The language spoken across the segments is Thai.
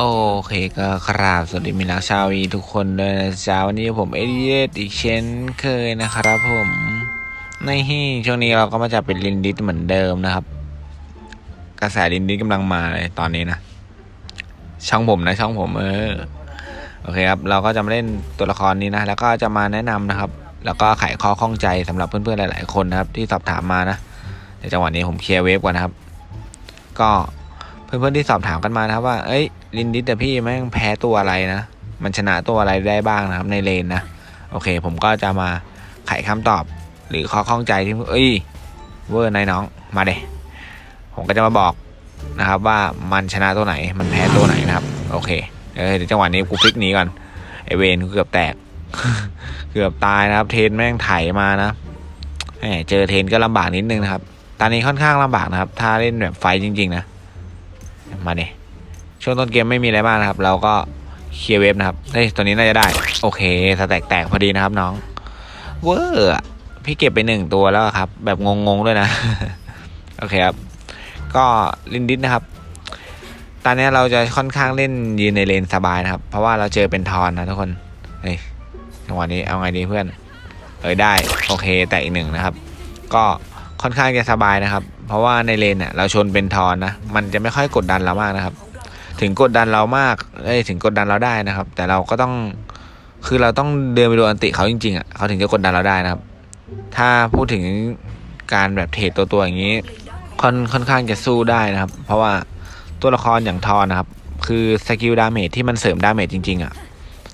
โอเคก็ครับสวัสดีมิตรรักชาวีทุกคนด้วยนะจ๊ะวันนี้ผมเอเดียอีกเช่นเคยนะครับผมในที่ช่วงนี้เราก็มาจะเป็นลินดิสเหมือนเดิมนะครับ กระแสลินดิสกำลังมาเลยตอนนี้นะ ช่องผมนะช่องผมเออโอเคครับ เราก็จะมาเล่นตัวละครนี้นะ แล้วก็จะมาแนะนำนะครับ แล้วก็ไขข้อข้องใจสำหรับเพื่อนๆหลาย ๆ คนนะครับ ที่สอบถามมานะในจังหวะนี้ผมเคลียร์เวฟก่อนนะครับ ก็ เพื่อนๆที่สอบถามกันมานะครับ ว่า เอ้ย ลินดิสแต่พี่แม่งแพ้ตัวอะไรนะ มันชนะตัวอะไรได้บ้างนะครับ ในเลนนะ โอเค ผมก็จะมาไขคำตอบ หรือข้อข้องใจที่ เอ้ย เวอร์นายน้อง มาเดผมก็จะมาบอกนะครับ ว่ามันชนะตัวไหน มันแพ้ตัวไหนนะครับ โอเค เออเดี๋ยวจังหวะนี้กูฟิกหนีก่อน ไอเวนกูเกือบแตก เกือบตายนะครับ เทนแม่งไถมานะเจอเทนก็ลำบากนิดนึงนะครับ ตอนนี้ค่อนข้างลำบากนะครับ ถ้าเล่นแบบไฟจริง ๆ นะ มาเนี่ยช่วงต้นเกมไม่มีอะไรมากนะครับ เราก็เคลียร์เวฟนะครับเฮ้ยตัวนี้น่าจะได้ โอเคสแต็กแตกพอดีนะครับน้อง เวอร์อพี่เก็บไปหนึ่งตัวแล้วครับ แบบงงๆด้วยนะ โอเคครับ ก็ลินดิสนะครับ ตอนนี้เราจะค่อนข้างเล่นยืนในเลนสบายนะครับ เพราะว่าเราเจอเป็นทอนนะทุกคน เฮ้ยจังหวะนี้เอาไงดีเพื่อน เอ้ยได้ โอเค แต่อีกหนึ่งนะครับ ก็ ค่อนข้างจะสบายนะครับ เพราะว่าในเลนเนี่ยเราชนเป็นทอนนะ มันจะไม่ค่อยกดดันเรามากนะครับ ถึงกดดันเรามากเอ้ยถึงกดดันเราได้นะครับ แต่เราก็ต้องคือเราต้องเดินไปโดนอันติเขาจริงๆอะเขาถึงจะกดดันเราได้นะครับ ถ้าพูดถึงการแบบเทรดตัวตัวๆอย่างนี้ ค่อนค่อนข้างจะสู้ได้นะครับ เพราะว่าตัวละครอย่างทอนนะครับ คือสกิลดาเมจที่มันเสริมดาเมจจริงๆอะ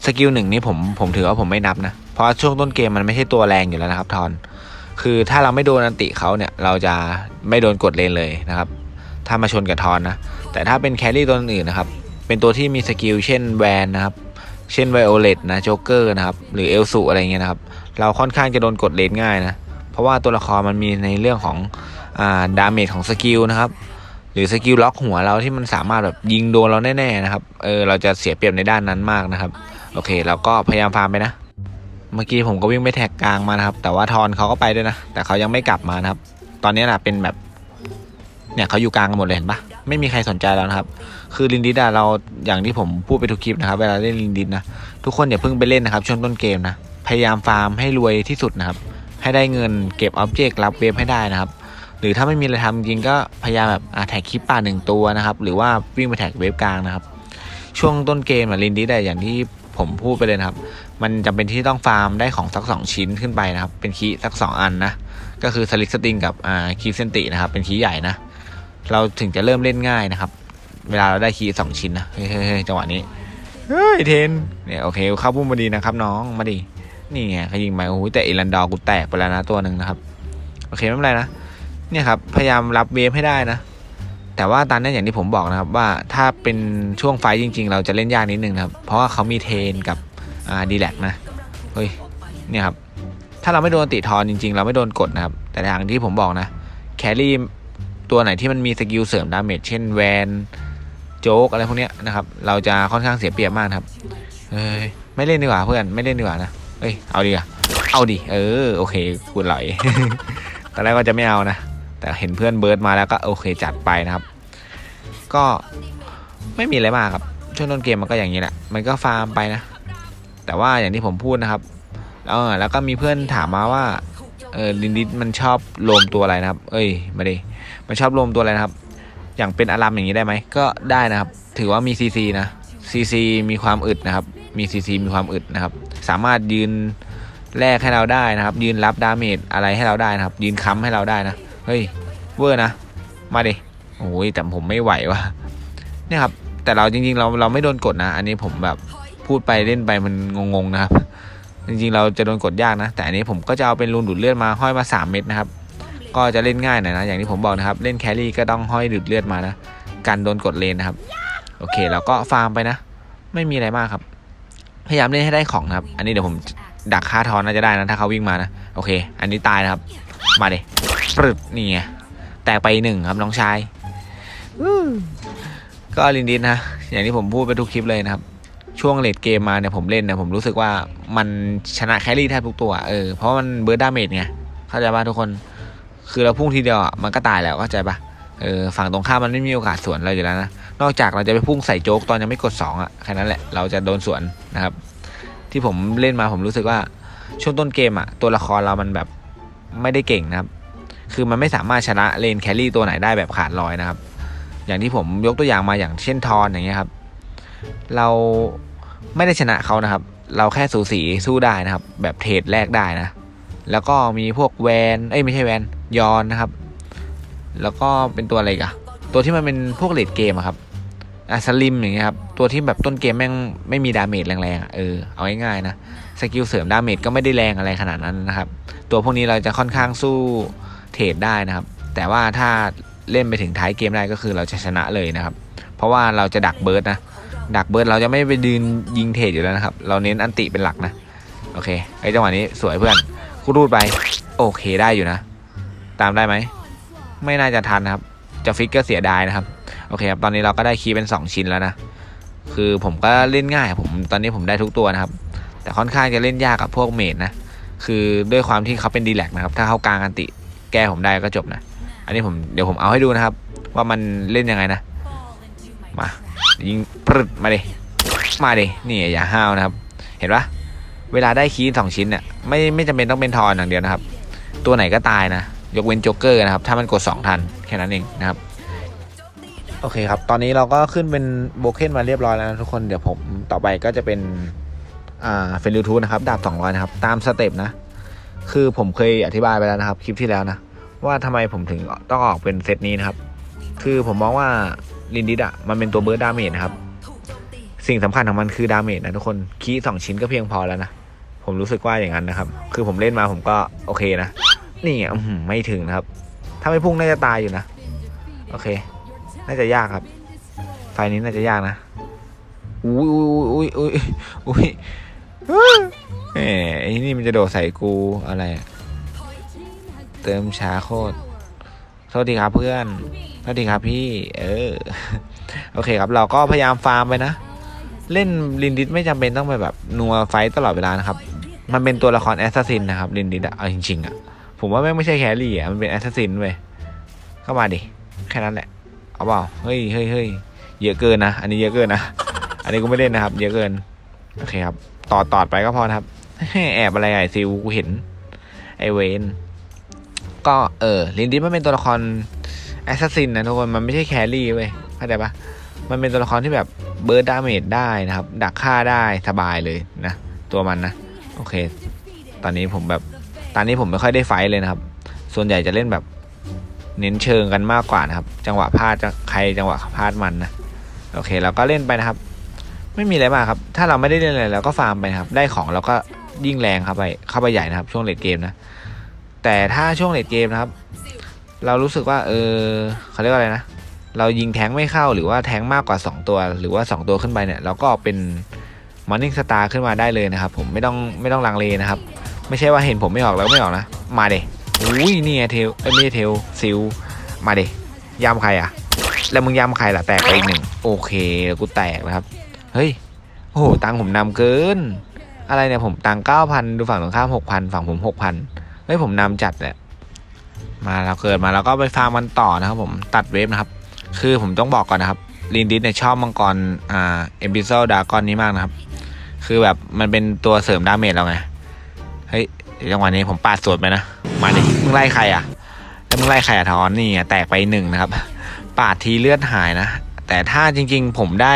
สกิลหนึ่งนี่ผมผมถือว่าผมไม่นับนะ เพราะช่วงต้นเกมมันไม่ใช่ตัวแรงอยู่แล้วนะครับทอน คือถ้าเราไม่โดนอันติเขาเนี่ย เราจะไม่โดนกดเลนเลยนะครับ ถ้ามาชนกับทอนนะ แต่ถ้าเป็นแครี่ตัวอื่นนะครับ เป็นตัวที่มีสกิลเช่นแวนนะครับ เช่นไวโอเลตนะโจ๊กเกอร์นะครับ หรือเอลสูอะไรเงี้ยนะครับ เราค่อนข้างจะโดนกดเลนง่ายนะ เพราะว่าตัวละครมันมีในเรื่องของอ่าดาเมจของสกิลนะครับ หรือสกิลล็อกหัวเราที่มันสามารถแบบยิงโดนเราแน่ๆนะครับ เออเราจะเสียเปรียบในด้านนั้นมากนะครับ โอเค เราก็พยายามฟาร์มไปนะ เมื่อกี้ผมก็วิ่งไปแท็กกลางมานะครับ แต่ว่าทอนเขาก็ไปด้วยนะ แต่เขายังไม่กลับมานะครับ ตอนนี้นะเป็นแบบเนี่ยเขาอยู่กลางกันหมดเลยเห็นปะไม่มีใครสนใจแล้วนะครับ คือลินดิสอะเราอย่างที่ผมพูดไปทุกคลิปนะครับ เวลาเล่นลินดิสนะทุกคนอย่าเพิ่งไปเล่นนะครับช่วงต้นเกมนะพยายามฟาร์มให้รวยที่สุดนะครับ ให้ได้เงินเก็บอ็อบเจกต์รับเวฟให้ได้นะครับ หรือถ้าไม่มีอะไรทำจริงก็พยายามแบบอะแท็กคลิปป่าหนึ่งตัวนะครับ หรือว่าวิ่งไปแท็กเวฟกลางนะครับ ช่วงต้นเกมอะลินดิสอะอย่างที่ ผมพูดไปเลยนะครับ มันจำเป็นที่ต้องฟาร์มได้ของสักสองชิ้นขึ้นไปนะครับ เป็นคีสักสองอันนะ ก็คือสลิกสติงกับอ่าคีเซนตินะครับ เป็นคีใหญ่นะ เราถึงจะเริ่มเล่นง่ายนะครับ เวลาเราได้คีสองชิ้นนะเฮ้ยเฮ้ยเฮ้ยจังหวะนี้เฮ้ยเทนเนี่ยโอเคเข้าพุ่มมาดีนะครับ น้องมาดีนี่ไงเขายิงไปโอ้โหแต่อีรันดอร์กูแตกไปแล้วนะตัวหนึ่งนะครับ โอเคไม่เป็นไรนะเนี่ยครับพยายามรับเวฟให้ได้นะ แต่ว่าตอนนี้นอย่างที่ผมบอกนะครับว่าถ้าเป็นช่วงไฟจริง ๆ เราจะเล่นยากนิดนึงนะครับ เพราะว่าเขามีเทนกับดีแลกนะเฮ้ยเนี่ยครับถ้าเราไม่โดนติทอนจริง ๆ เราไม่โดนกดนะครับ แต่อย่างที่ผมบอกนะแครี่ตัวไหนที่มันมีสกิลเสริมดาเมจเช่นแวนโจ๊กอะไรพวกเนี้ยนะครับ เราจะค่อนข้างเสียเปรียบมากครับเอ้ยไม่เล่นดีกว่าเพื่อนไม่เล่นดีกว่านะเอ้ยเอาดีอะเอาดิเออโอเคกูไหลตอนแรกก็จะไม่เอานะ แต่เห็นเพื่อนเบิร์ดมาแล้วก็โอเคจัดไปนะครับ ก็ไม่มีอะไรมากครับ ช่วงต้นเกมมันก็อย่างนี้แหละ มันก็ฟาร์มไปนะ แต่ว่าอย่างที่ผมพูดนะครับเออแล้วก็มีเพื่อนถามมาว่าเออลินดิสมันชอบรวมตัวอะไรนะครับ เอ้ยมาดิมันชอบรวมตัวอะไรนะครับ อย่างเป็นอารามอย่างนี้ได้ไหมก็ได้นะครับ ถือว่ามีซีซีนะซีซีมีความอึดนะครับ มีซีซีมีความอึดนะครับ สามารถยืนแลกให้เราได้นะครับ ยืนรับดาเมจอะไรให้เราได้นะครับ ยืนค้ำให้เราได้นะ เฮ้ยเวอร์นะ มาดิโอ้ยแต่ผมไม่ไหวว่ะเนี่ยครับ แต่เราจริงๆเราเราไม่โดนกดนะ อันนี้ผมแบบพูดไปเล่นไปมันงงๆนะครับ จริงๆเราจะโดนกดยากนะ แต่อันนี้ผมก็จะเอาเป็นรูนดูดเลือดมาห้อยมา 3 เม็ดนะครับ ก็จะเล่นง่ายหน่อยนะ อย่างที่ผมบอกนะครับ เล่นแครี่ก็ต้องห้อยดูดเลือดมานะกันโดนกดเลนนะครับ โอเคเราก็ฟาร์มไปนะ ไม่มีอะไรมากครับ พยายามเล่นให้ได้ของนะครับ อันนี้เดี๋ยวผมดักค่าทอนน่าจะได้นะถ้าเขาวิ่งมานะ โอเค อันนี้ตายนะครับ มาเดปรึดนี่ไงแตกไปหนึ่งครับน้องชายก็ลินดินนะอย่างที่ผมพูดไปทุกคลิปเลยนะครับ ช่วงเลดเกมมาเนี่ยผมเล่นเนี่ยผมรู้สึกว่ามันชนะแครี่แทบทุกตัวเออเพราะมันเบิร์ดดาเมจไงเข้าใจป่ะทุกคนคือเราพุ่งทีเดียวมันก็ตายแล้วเข้าใจป่ะเออฝั่งตรงข้ามมันไม่มีโอกาสสวนเราอยู่แล้วนะนอกจากเราจะไปพุ่งใส่โจ๊กตอนยังไม่กด2อะแค่นั้นแหละเราจะโดนสวนนะครับ ที่ผมเล่นมาผมรู้สึกว่าช่วงต้นเกมอะตัวละครเรามันแบบ ไม่ได้เก่งนะครับ คือมันไม่สามารถชนะเลนแครี่ตัวไหนได้แบบขาดลอยนะครับ อย่างที่ผมยกตัวอย่างมาอย่างเช่นทอนอย่างเงี้ยครับ เราไม่ได้ชนะเขานะครับ เราแค่สูสีสู้ได้นะครับ แบบเทรดแลกได้นะ แล้วก็มีพวกแวนเอ้ยไม่ใช่แวนยอนนะครับ แล้วก็เป็นตัวอะไรกะตัวที่มันเป็นพวกเลดเกมอะครับอะสลิมอย่างเงี้ยครับ ตัวที่แบบต้นเกมแม่งไม่มีดาเมจแรงๆอะเออเอาง่ายๆนะ สกิลเสริมดาเมจก็ไม่ได้แรงอะไรขนาดนั้นนะครับ ตัวพวกนี้เราจะค่อนข้างสู้เทรดได้นะครับ แต่ว่าถ้าเล่นไปถึงท้ายเกมได้ก็คือเราจะชนะเลยนะครับ เพราะว่าเราจะดักเบิร์ดนะ ดักเบิร์ดเราจะไม่ไปดืนยิงเทรดอยู่แล้วนะครับ เราเน้นอันติเป็นหลักนะ โอเค ไอ้จังหวะนี้สวยเพื่อนกูรูดไป โอเคได้อยู่นะ ตามได้ไหม ไม่น่าจะทันนะครับ จะฟิกก็เสียดายนะครับ โอเคครับ ตอนนี้เราก็ได้คีย์เป็น 2 ชิ้นแล้วนะ คือผมก็เล่นง่ายผม ตอนนี้ผมได้ทุกตัวนะครับ แต่ค่อนข้างจะเล่นยากกับพวกเมดนะ คือด้วยความที่เขาเป็นดีแลกนะครับ ถ้าเขากลางอันติแก้ผมได้ก็จบนะ อันนี้ผมเดี๋ยวผมเอาให้ดูนะครับ ว่ามันเล่นยังไงนะ มา ยิงปรึดมาดิมาดินี่อย่าห้าวนะครับ เห็นปะเวลาได้คีย์สองชิ้นเนี่ยไม่ไม่จำเป็นต้องเป็นทอนอย่างเดียวนะครับ ตัวไหนก็ตายนะ ยกเว้นโจ๊กเกอร์นะครับ ถ้ามันกด 2 ทันแค่นั้นเองนะครับ โอเคครับ ตอนนี้เราก็ขึ้นเป็นโบเคนมาเรียบร้อยแล้วนะทุกคนเดี๋ยวผมต่อไปก็จะเป็น อ่าเฟนริทูนะครับดาบ200นะครับตามสเต็ปนะ คือผมเคยอธิบายไปแล้วนะครับ คลิปที่แล้วนะ ว่าทำไมผมถึงต้องออกเป็นเซตนี้นะครับ คือผมมองว่าลินดิดอะมันเป็นตัวเบิร์ดดาเมจนะครับ สิ่งสำคัญของมันคือดาเมจนะทุกคนคีสองชิ้นก็เพียงพอแล้วนะ ผมรู้สึกว่าอย่างนั้นนะครับ คือผมเล่นมาผมก็โอเคนะ นี่อืมไม่ถึงนะครับ ถ้าไม่พุ่งน่าจะตายอยู่นะ โอเค น่าจะยากครับ ไฟนี้น่าจะยากนะ อุ้ยอุ้ยอุ้ยอุ้ยอุ้ย เอ้ไอ้นี่มันจะโดดใส่กูอะไรอะเติมช้าโคตรโทษทีครับเพื่อนโทษทีครับพี่ เออ โอเคครับเราก็พยายามฟาร์มไปนะ เล่นลินดิสไม่จำเป็นต้องไปแบบนัวไฟต์ตลอดเวลานะครับ มันเป็นตัวละครแอสซัสซินนะครับลินดิสอะเอาจริงๆอะผมว่าแม่งไม่ใช่แครี่อะมันเป็นแอสซัสซินเว้ยเข้ามาดิ แค่นั้นแหละ เอาเปล่า เฮ้ยเฮ้ยเฮ้ยเยอะเกินนะ อันนี้เยอะเกินนะ อันนี้กูไม่เล่นนะครับ เยอะเกิน โอเคครับ ต่อต่อไปก็พอนะครับ แอบอะไรไอซิลกูเห็น ไอเวนก็เออลินดิสมันเป็นตัวละครแอสซัสซินนะทุกคนมันไม่ใช่แครี่เว้ยเข้าใจปะมันเป็นตัวละครที่แบบเบิร์ดดาเมจได้นะครับ ดักฆ่าได้สบายเลยนะ ตัวมันนะ โอเค ตอนนี้ผมแบบตอนนี้ผมไม่ค่อยได้ไฟเลยนะครับ ส่วนใหญ่จะเล่นแบบเน้นเชิงกันมากกว่านะครับ จังหวะพลาดจะใครจังหวะพลาดมันนะ โอเคเราก็เล่นไปนะครับ ไม่มีอะไรมากครับ ถ้าเราไม่ได้เล่นอะไรเราก็ฟาร์มไปครับ ได้ของเราก็ยิ่งแรงครับไปเข้าไปใหญ่นะครับ ช่วงเลดเกมนะ แต่ถ้าช่วงเลดเกมนะครับ เรารู้สึกว่า เออเขาเรียกว่าอะไรนะ เรายิงแทงไม่เข้าหรือว่าแทงมากกว่า 2 ตัว หรือว่า 2 ตัวขึ้นไปเนี่ย เราก็เป็นมอร์นิ่งสตาร์ขึ้นมาได้เลยนะครับ ผมไม่ต้องไม่ต้องลังเลนะครับ ไม่ใช่ว่าเห็นผมไม่ออกแล้วไม่ออกนะ มาเดอุ้ยนี่ไงเทลเอ้ยไม่เทลซิลมาเดยำใครอะ แล้วมึงยำใครล่ะแตกไปอีกหนึ่งโอเคกูแตกนะครับ เฮ้ย โอ้โห ตังผมนำเกิน อะไรเนี่ยผมตังเก้าพันดูฝั่งตรงข้ามหกพันฝั่งผมหกพันเฮ้ยผมนำจัดแหละมาเราเกิดมาแล้วก็ไปฟาร์มมันต่อนะครับผมตัดเวฟนะครับ คือผมต้องบอกก่อนนะครับลินดิสเนี่ยชอบมังกรอ่าเอ็มบิโซดากอนนี้มากนะครับ คือแบบมันเป็นตัวเสริมดาเมจเราไง เฮ้ยจังหวะนี้ผมปาดสวนไปนะ มาดิมึงไล่ใครอะแล้วมึงไล่ใครอะทอนนี่อะแตกไปหนึ่งนะครับ ปาดทีเลือดหายนะ แต่ถ้าจริง ๆ ผมได้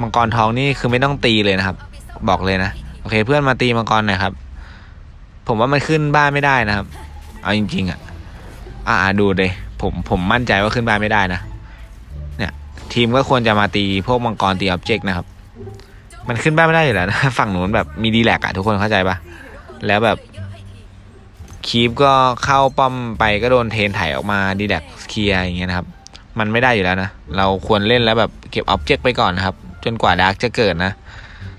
มังกรทองนี่คือไม่ต้องตีเลยนะครับ บอกเลยนะ โอเค เพื่อนมาตีมังกรหน่อยครับ ผมว่ามันขึ้นบ้านไม่ได้นะครับ เอาจริง ๆ อะ อ่าดูเลยผมผมมั่นใจว่าขึ้นบ้านไม่ได้นะ เนี่ย ทีมก็ควรจะมาตีพวกมังกรตีออบเจกต์นะครับ มันขึ้นบ้านไม่ได้อยู่แล้วนะฝั่งนู้นแบบมีดีแลกอะทุกคนเข้าใจปะแล้วแบบคีปก็เข้าป้อมไปก็โดนเทรนไถออกมาดีแลกเคลียร์อย่างเงี้ยนะครับ มันไม่ได้อยู่แล้วนะ เราควรเล่นแล้วแบบเก็บออบเจกต์ไปก่อนนะครับ จนกว่าดาร์กจะเกิดนะ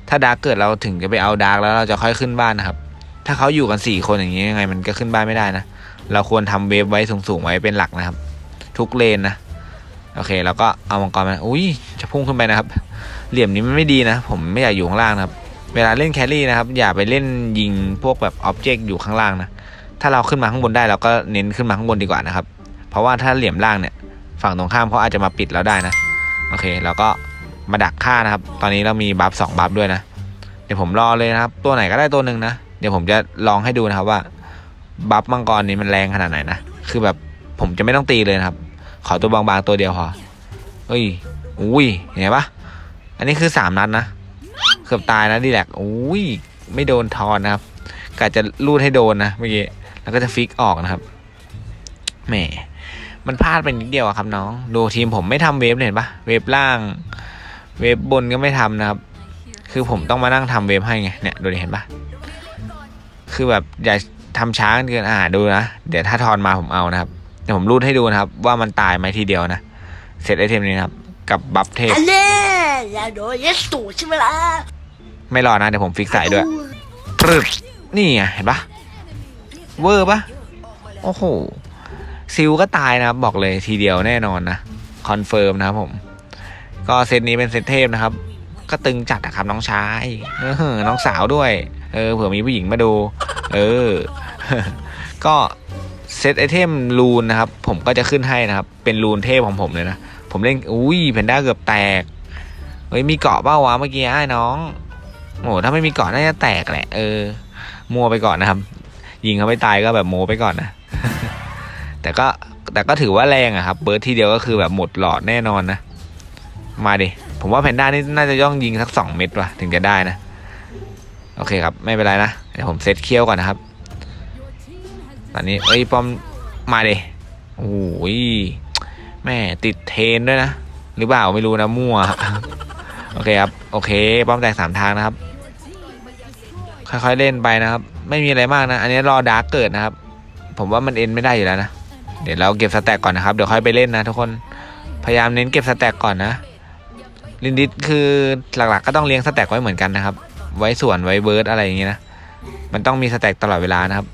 ถ้าดาร์กเกิดเราถึงจะไปเอาดาร์กแล้วเราจะค่อยขึ้นบ้านนะครับ ถ้าเขาอยู่กันสี่คนอย่างนี้ยังไงมันก็ขึ้นบ้านไม่ได้นะ เราควรทำเวฟไว้สูงๆไว้เป็นหลักนะครับ ทุกเลนนะ โอเคแล้วก็เอามังกรมาอุ้ยจะพุ่งขึ้นไปนะครับ เหลี่ยมนี้มันไม่ดีนะ ผมไม่อยากอยู่ข้างล่างนะครับ เวลาเล่นแครี่นะครับ อย่าไปเล่นยิงพวกแบบออบเจกต์อยู่ข้างล่างนะ ถ้าเราขึ้นมาข้างบนได้เราก็เน้นขึ้นมาข้างบนดีกว่านะครับ เพราะว่าถ้าเหลี่ยมล่างเนี่ยฝั่งตรงข้ามเขาอาจจะมาปิดเราได้นะ โอเค เราก็ มาดักฆ่านะครับ ตอนนี้เรามีบัฟสองบัฟด้วยนะ เดี๋ยวผมรอเลยนะครับ ตัวไหนก็ได้ตัวหนึ่งนะ เดี๋ยวผมจะลองให้ดูนะครับว่าบัฟมังกรนี้มันแรงขนาดไหนนะ คือแบบผมจะไม่ต้องตีเลยนะครับ ขอตัวบางๆตัวเดียวพอเฮ้ย อุ้ย เห็นปะอันนี้คือสามนัดนะ เกือบตายนะดีแลกอุ้ย ไม่โดนทอนนะครับกะจะรูดให้โดนนะเมื่อกี้ แล้วก็จะฟิกออกนะครับ แหม มันพลาดไปนิดเดียวอะครับน้อง ดูทีมผมไม่ทำเวฟเห็นปะเวฟล่าง เวฟบนก็ไม่ทำนะครับ คือผมต้องมานั่งทำเวฟให้ไง เนี่ย ดูดิเห็นปะคือแบบอย่าทำช้าเกิน อ่า ดูนะ เดี๋ยวถ้าทอนมาผมเอานะครับ เดี๋ยวผมรูดให้ดูนะครับ ว่ามันตายไหมทีเดียวนะเซตไอเทมนี้นะครับ กับบัฟเทพอันเน่อย่าโดนยัดสูใช่ไหมล่ะ ไม่รอนะ เดี๋ยวผมฟิกใส่ด้วยปรึบนี่ไงเห็นปะเวอร์ปะโอ้โหซิลก็ตายนะครับ บอกเลยทีเดียวแน่นอนนะ คอนเฟิร์มนะครับผม ก็เซตนี้เป็นเซตเทพนะครับ ก็ตึงจัดนะครับน้องชายเออน้องสาวด้วย เออเผื่อมีผู้หญิงมาดู เออ ก็เซตไอเทมรูนนะครับ ผมก็จะขึ้นให้นะครับ เป็นรูนเทพของผมเลยนะ ผมเล่น อุ้ยแพนด้าเกือบแตก เฮ้ย มีเกาะเป้าวะเมื่อกี้ไอ้น้อง โอ้ถ้าไม่มีเกาะน่าจะแตกแหละ เออ มัวไปก่อนนะครับ ยิงเขาไม่ตายก็แบบโมไปก่อนนะ แต่ก็แต่ก็ถือว่าแรงอะครับ เบิร์ดทีเดียวก็คือแบบหมดหลอดแน่นอนนะ มาดิ ผมว่าแพนด้านี่น่าจะย่องยิงสักสองเม็ดว่ะถึงจะได้นะ โอเคครับ ไม่เป็นไรนะ เดี๋ยวผมเซตเคี้ยวก่อนนะครับ ตอนนี้เอ้ยป้อมมาดิ โอ้ยแม่ติดเทนด้วยนะ หรือเปล่าไม่รู้นะมั่ว โอเคครับ โอเค ป้อมแตกสามทางนะครับ ค่อยๆเล่นไปนะครับ ไม่มีอะไรมากนะ อันนี้รอดาร์กเกิดนะครับ ผมว่ามันเอ็นไม่ได้อยู่แล้วนะ เดี๋ยวเราเก็บสแต็กก่อนนะครับ เดี๋ยวค่อยไปเล่นนะทุกคน พยายามเน้นเก็บสแต็กก่อนนะ ลินดิสคือหลักๆก็ต้องเลี้ยงสแต็กไว้เหมือนกันนะครับ ไว้ส่วนไว้เบิร์ดอะไรอย่างเงี้ยนะ มันต้องมีสแต็กตลอดเวลานะครับ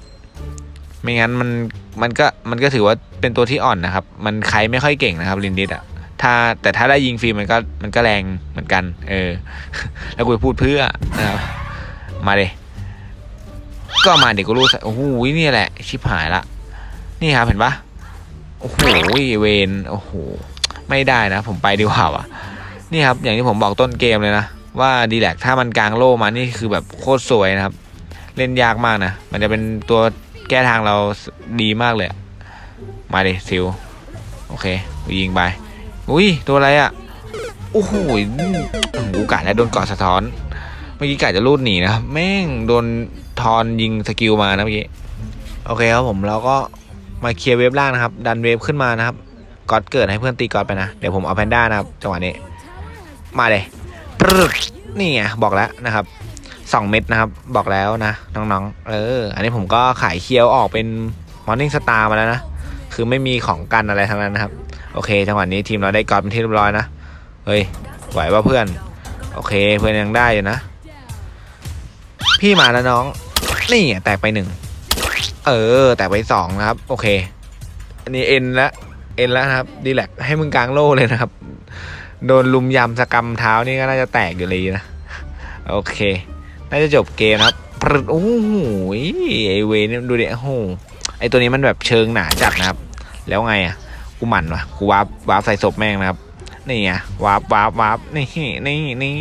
ไม่งั้นมันมันก็มันก็ถือว่าเป็นตัวที่อ่อนนะครับ มันใครไม่ค่อยเก่งนะครับลินดิสอะถ้าแต่ถ้าได้ยิงฟรีมันก็มันก็แรงเหมือนกัน เออ แล้วกูจะพูดเพื่อนะครับ มาเลยก็มาเดี๋ยวกูรู้สโอ้โหนี่แหละ ชิบหายละ นี่ครับเห็นปะโอ้โหเวนโอ้โหไม่ได้นะ ผมไปดีกว่าว่ะ นี่ครับอย่างที่ผมบอกต้นเกมเลยนะว่าดีแลกถ้ามันกลางโล่มานี่คือแบบโคตรสวยนะครับ เล่นยากมากนะ มันจะเป็นตัวแก้ทางเราดีมากเลย มาดิซิลโอเคยิงไป อุ้ยตัวอะไรอะ่ะโอ้โหกูกะแล้วโดนเกาะสะท้อน เมื่อกี้กะจะรูดหนีนะแม่งโดนทอนยิงสกิลมานะเมื่อกี้โอเคครับผมเราก็มาเคลียร์เวฟล่างนะครับ ดันเวฟขึ้นมานะครับกอดเกิดให้เพื่อนตีกอดไปนะ เดี๋ยวผมเอาแพนด้านะครับจังหวะนี้ มาเลยนี่ไงบอกแล้วนะครับสองเม็ดนะครับ บอกแล้วนะน้องๆ เออ อันนี้ผมก็ขายเคียวออกเป็นมอร์นิ่งสตาร์มาแล้วนะ คือไม่มีของกันอะไรทั้งนั้นนะครับ โอเคจังหวะนี้ทีมเราได้กอดเป็นที่เรียบร้อยนะ เฮ้ยไหวว่าเพื่อน โอเคเพื่อนยังได้อยู่นะ พี่มาแล้วน้อง นี่แตกไปหนึ่ง เออ แตกไปสองนะครับ โอเค อันนี้เอ็นละเอ็นแล้วนะครับ ดีแลกให้มึงกลางโล่เลยนะครับ โดนลุมยำสกรรมเท้านี่ก็น่าจะแตกอยู่เลยนะ โอเค น่าจะจบเกมนะครับปรึดโอ้โหไอเวนี่ดูดิโอ้โหไอตัวนี้มันแบบเชิงหนาจัดนะครับ แล้วไงอะ กูหมั่นวะกูวาร์ปวาร์ปใส่ศพแม่งนะครับ นี่ไงวาร์ปวาร์ปวาร์ปนี่นี่นี่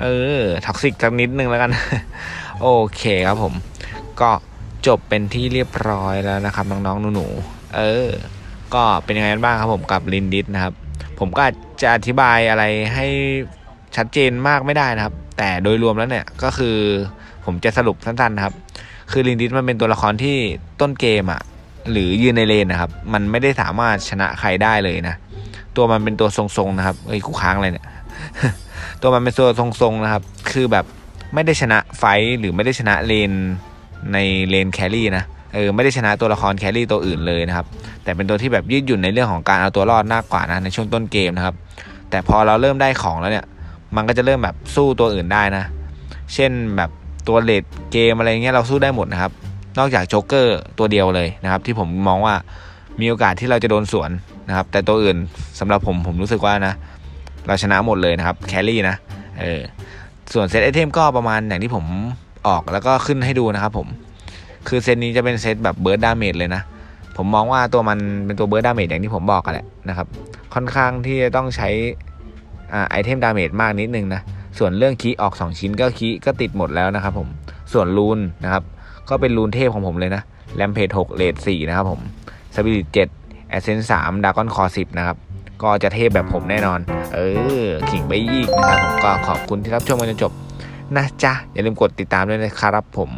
เออท็อกซิกสักนิดนึงแล้วกัน โอเคครับผม ก็จบเป็นที่เรียบร้อยแล้วนะครับน้องๆหนูๆเออ ก็เป็นยังไงบ้างครับผมกับลินดิสนะครับ ผมก็จะอธิบายอะไรให้ชัดเจนมากไม่ได้นะครับ แต่โดยรวมแล้วเนี่ยก็คือผมจะสรุปสั้นๆนะครับ คือลินดิสมันเป็นตัวละครที่ต้นเกมอะ่ะหรือยืนในเลนนะครับ มันไม่ได้สามารถชนะใครได้เลยนะ ตัวมันเป็นตัวทรงๆนะครับเอ้ยกูค้างอะไรเนี่ย ตัวมันเป็นตัวทรงๆนะครับ คือแบบไม่ได้ชนะไฟหรือไม่ได้ชนะเลนในเลนแครี่นะ เออไม่ได้ชนะตัวละครแครี่ตัวอื่นเลยนะครับ แต่เป็นตัวที่แบบยืดหยุ่นในเรื่องของการเอาตัวรอดมากกว่านะในช่วงต้นเกมนะครับ แต่พอเราเริ่มได้ของแล้วเนี่ย มันก็จะเริ่มแบบสู้ตัวอื่นได้นะ เช่นแบบตัวเลดเกมอะไรเงี้ยเราสู้ได้หมดนะครับ นอกจากโจ๊กเกอร์ตัวเดียวเลยนะครับ ที่ผมมองว่ามีโอกาสที่เราจะโดนสวนนะครับ แต่ตัวอื่นสำหรับผมผมรู้สึกว่านะ เราชนะหมดเลยนะครับแครี่นะเออส่วนเซตไอเทมก็ประมาณอย่างที่ผมออกแล้วก็ขึ้นให้ดูนะครับผม คือเซตนี้จะเป็นเซตแบบเบิร์ดดาเมจเลยนะ ผมมองว่าตัวมันเป็นตัวเบิร์ดดาเมจอย่างที่ผมบอกกันแหละนะครับ ค่อนข้างที่จะต้องใช้อาไอเทมดาเมจมากนิดนึงนะ ส่วนเรื่องคีออก 2 ชิ้นก็คีก็ติดหมดแล้วนะครับผม ส่วนรูนนะครับ ก็เป็นรูนเทพของผมเลยนะแรมเพจ6เลด4นะครับผมสปิริต7แอสเซน3ดากอนคอ10นะครับ ก็จะเทพแบบผมแน่นอน เออ ขิงไปอีกนะครับผมก็ขอบคุณที่รับชมกันจนจบนะจ๊ะ อย่าลืมกดติดตามด้วยนะครับผม